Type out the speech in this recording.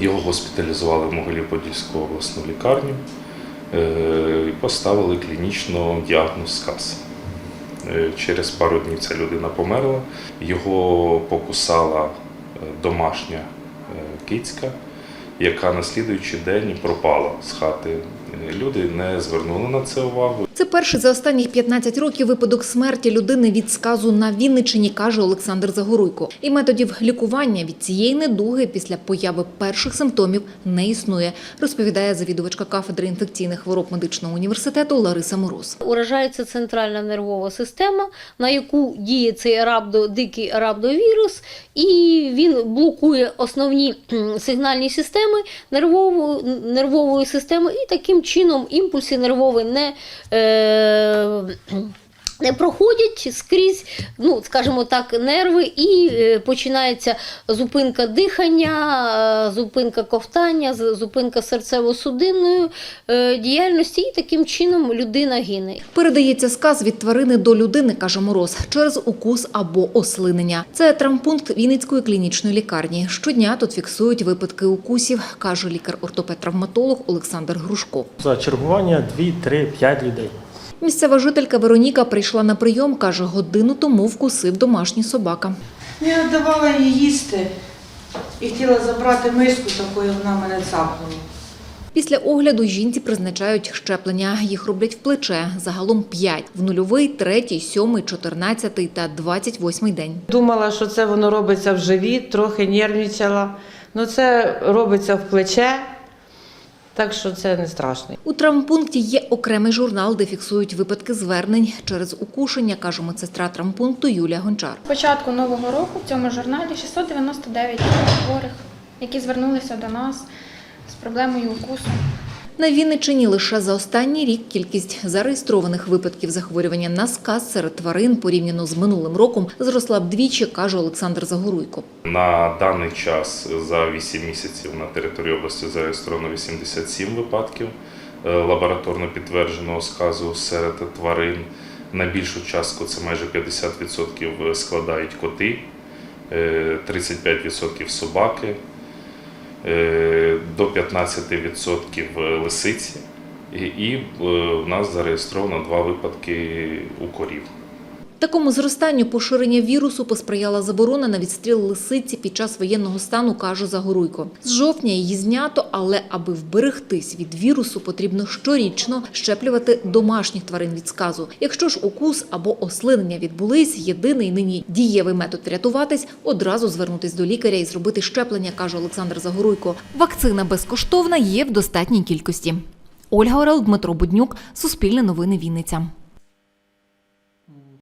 Його госпіталізували в Могилів-Подільську обласну лікарню е, і поставили клінічно діагноз сказ. Е, Через пару днів ця людина померла. Його покусала е, домашня кицька, яка на слідуючий день пропала з хати. Люди не звернули на це увагу. Це перший за останніх 15 років випадок смерті людини від сказу на Вінниччині, каже Олександр Загоруйко. І методів лікування від цієї недуги після появи перших симптомів не існує, розповідає завідувачка кафедри інфекційних хвороб медичного університету Лариса Мороз. Уражається центральна нервова система, на яку діє цей рабдо, дикий рабдовірус, і він блокує основні сигнальні системи нервової, нервової системи, і таким чином імпульси нервові не, е, не проходять скрізь, ну, скажімо так, нерви, і е, починається зупинка дихання, е, зупинка ковтання, з- зупинка серцево-судинної е, діяльності, і таким чином людина гине. Передається сказ від тварини до людини, каже Мороз, через укус або ослинення. Це травмпункт Вінницької клінічної лікарні. Щодня тут фіксують випадки укусів, каже лікар-ортопед-травматолог Олександр Грушко. За чергування 2, 3, 5 людей. Місцева жителька Вероніка прийшла на прийом, каже, годину тому вкусив домашній собака. Я давала їй їсти і хотіла забрати миску таку, і вона мене цапнула. Після огляду жінці призначають щеплення. Їх роблять в плече. Загалом 5 – в нульовий, третій, сьомий, чотирнадцятий та двадцять восьмий день. Думала, що це воно робиться в живіт, трохи нервничала. Ну це робиться в плече, так що це не страшно. У травмпункті є окремий журнал, де фіксують випадки звернень через укушення, каже медсестра травмпункту Юлія Гончар. Початку нового року в цьому журналі 699 хворих, які звернулися до нас з проблемою укусу. На Вінниччині лише за останній рік кількість зареєстрованих випадків захворювання на сказ серед тварин порівняно з минулим роком зросла вдвічі, каже Олександр Загоруйко. На даний час за 8 місяців на території області зареєстровано 87 випадків е, лабораторно підтвердженого сказу серед тварин. На більшу частку це майже 50% складають коти, е, 35% собаки, е, до 15% лисиці. І, і е, в нас зареєстровано два випадки у корів. Такому зростанню поширення вірусу посприяла заборона на відстріл лисиці під час воєнного стану, каже Загоруйко. З жовтня її знято, але аби вберегтись від вірусу, потрібно щорічно щеплювати домашніх тварин від сказу. Якщо ж укус або ослинення відбулись, єдиний нині дієвий метод врятуватись – одразу звернутись до лікаря і зробити щеплення, каже Олександр Загоруйко. Вакцина безкоштовна є в достатній кількості. Ольга Орел, Дмитро Буднюк, Суспільне новини Вінниця.